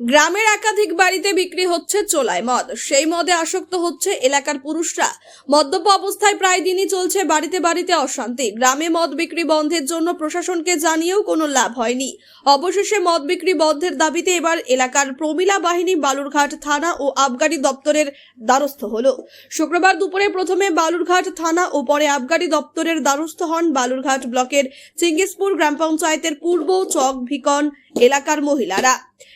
গ্রামের একাধিক বাড়িতে বিক্রি হচ্ছে চোলাই মদ। সেই মদে আসক্ত হচ্ছে এলাকার পুরুষরা। মদ্যপ অবস্থায় প্রায় দিনই চলছে বাড়িতে বাড়িতে অশান্তি। গ্রামে মদ বিক্রি বন্ধের জন্য প্রশাসনকে জানিয়েও কোনো লাভ হয়নি। অবশেষে মদ বিক্রি বন্ধের দাবিতে এবার এলাকার প্রমিলা বাহিনী বালুরঘাট থানা ও আবগারি দপ্তরের দ্বারস্থ হল। শুক্রবার দুপুরে প্রথমে বালুরঘাট থানা ও পরে আবগারি দপ্তরের দ্বারস্থ হন বালুরঘাট ব্লকের চিঙ্গিসপুর গ্রাম পঞ্চায়েতের পূর্ব চক ভিকন এলাকার মহিলারা।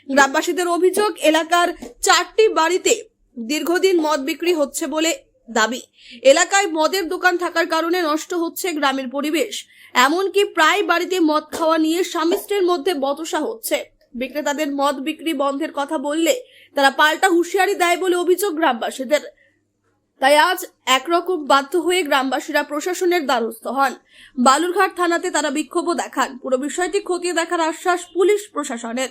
গ্রামবাসীদের অভিযোগ, এলাকার চারটি বাড়িতে দীর্ঘদিন মদ বিক্রি হচ্ছে বলে দাবি। এলাকায় মদের দোকান থাকার কারণে নষ্ট হচ্ছে গ্রামের পরিবেশ। এমনকি প্রায় বাড়িতে মদ খাওয়া নিয়ে স্বামী স্ত্রীর মধ্যে বতসা হচ্ছে। বিক্রেতাদের মদ বিক্রি বন্ধের কথা বললে তারা পাল্টা হুঁশিয়ারি দেয় বলে অভিযোগ গ্রামবাসীদের। তাই আজ একরকম বাধ্য হয়ে গ্রামবাসীরা প্রশাসনের দ্বারস্থ হন। বালুরঘাট থানাতে তারা বিক্ষোভও দেখান। পুরো বিষয়টি খতিয়ে দেখার আশ্বাস পুলিশ প্রশাসনের।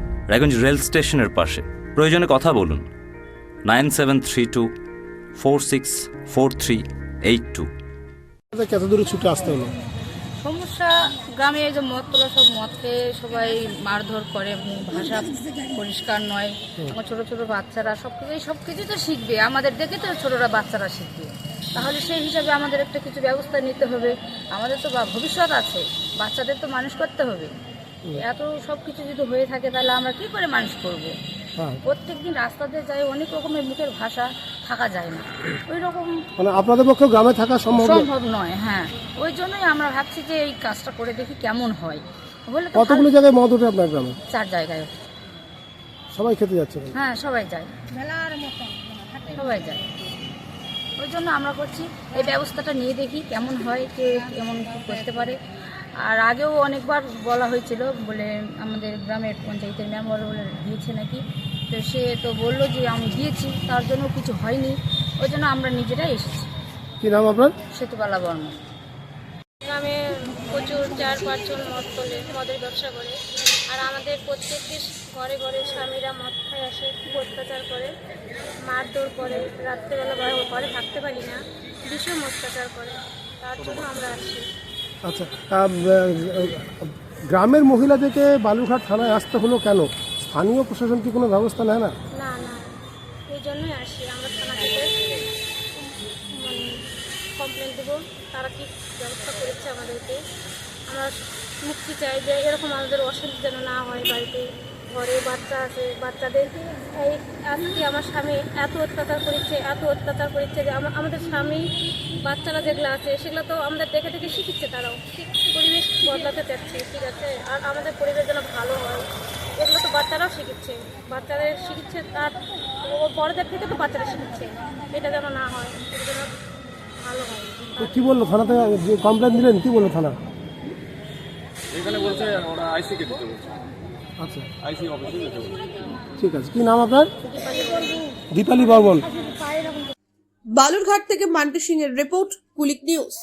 রায়গঞ্জ রেল স্টেশনের পাশে। প্রয়োজনে কথা বলুন। Nine seven three two four six four three eight two. কত দূরে ছুটে আসতে হলো? সমস্যা গ্রামে এই যে মদ তোলা সব মদ খেয়ে সবাই মারধর করে ভাষা পরিষ্কার নয়। আমার ছোটো ছোট বাচ্চারা সব কিছু সব কিছু তো শিখবে। আমাদের দেখে তো ছোটোরা বাচ্চারা শিখবে। তাহলে সেই হিসাবে আমাদের একটা কিছু ব্যবস্থা নিতে হবে। আমাদের তো বা- ভবিষ্যৎ আছে। বাচ্চাদের তো মানুষ করতে হবে। এত সব কিছু যদি হয়ে থাকে তাহলে আমরা কি করে মানুষ করব? হ্যাঁ। প্রত্যেকদিন রাস্তাতে যাই অনেক রকমের মুখের ভাষা থাকা যায় না। ওই রকম মানে আপনাদের পক্ষে গ্রামে থাকা সম্ভব নয়? সম্ভব নয় হ্যাঁ। ওই জন্যই আমরা ভাবছি যে এই কাজটা করে দেখি কেমন হয়। বলে তো কতগুলো জায়গায় মদ ওঠে আপনার গ্রামে? চার জায়গায়। সবাই খেতে যাচ্ছে হ্যাঁ সবাই যায়। মেলার মতো সবাই যায়। ওই জন্য আমরা করছি এই ব্যবস্থাটা নিয়ে দেখি কেমন হয় কে কেমন করতে পারে। আর আগেও অনেকবার বলা হয়েছিল বলে আমাদের গ্রামের পঞ্চায়েতের মেম্বার বলে দিয়েছে নাকি। তো সে তো বলল যে আমি দিয়েছি তার জন্য কিছু হয়নি ওই জন্য আমরা নিজেরাই এসেছি। কি নাম আপনার? সেতুবালা বর্মা। গ্রামে প্রচুর চার পাঁচজন মদ তোলে মদের ব্যবসা করে। আর আমাদের প্রত্যেকটি ঘরে ঘরে স্বামীরা মদ খায় আসে খুব অত্যাচার করে মারধর করে রাত্রেবেলা ঘরে- ঘরে থাকতে পারি না ভীষণ অত্যাচার করে। তার জন্য আমরা আসি। আচ্ছা গ্রামের মহিলাদেরকে বালুরঘাট থানায় আসতে হলো কেন? স্থানীয় প্রশাসন কি কোনো ব্যবস্থা নেয় না? না না জন্যই আসি আমরা মানে কমপ্লেন দেবো। তারা ব্যবস্থা করেছে আমাদেরকে? আমরা মুক্তি চাই যে এরকম আমাদের অসুবিধা যেন না হয় বাড়িতে। ঘরে বাচ্চা আছে বাচ্চাদের এই আজকে আমার স্বামী এত অত্যাচার করেছে এত অত্যাচার করেছে যে আমাদের স্বামী বাচ্চারা যেগুলো আছে সেগুলো তো আমাদের দেখে দেখে শিখিচ্ছে তারাও। পরিবেশ বদলাতে চাচ্ছে ঠিক আছে? আর আমাদের পরিবেশ যেন ভালো হয়। এগুলো তো বাচ্চারাও শিখছে বাচ্চাদের শিখছে তার ও বড়দের থেকে তো বাচ্চারা শিখছে এটা যেন না হয় এটা যেন ভালো হয়। কি বলল থানা থেকে? কমপ্লেন দিলেন কি বলল থানা? এখানে বলছে ওরা আইসিকে দিতে বলছে। আচ্ছা। আইসি অফিসে ঠিক আছে। কি নাম আপনার? দীপালি বর্মন। বালুরঘাট থেকে মান্টি সিং এর রিপোর্ট কুলিক নিউজ।